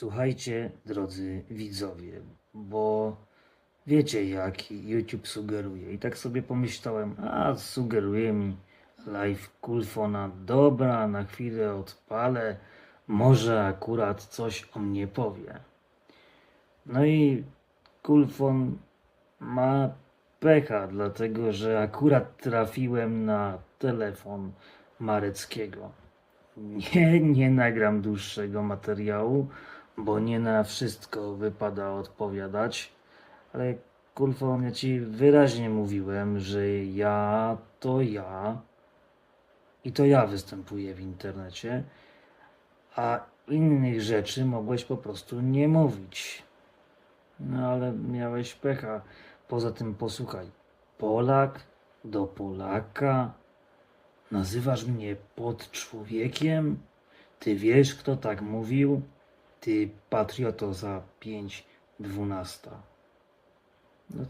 Słuchajcie, drodzy widzowie, bo wiecie jak YouTube sugeruje. I tak sobie pomyślałem, a sugeruje mi live Kulfona. Dobra, na chwilę odpalę, może akurat coś o mnie powie. No i Kulfon ma pecha, dlatego że akurat trafiłem na telefon Mareckiego. Nie, nie nagram dłuższego materiału, bo nie na wszystko wypada odpowiadać, ale Kulfon, ja ci wyraźnie mówiłem, że ja to ja i to ja występuję w internecie, a innych rzeczy mogłeś po prostu nie mówić. No ale miałeś pecha. Poza tym posłuchaj, Polak do Polaka, nazywasz mnie pod człowiekiem? Ty wiesz, kto tak mówił? Ty patrioto za pięć dwunasta. No?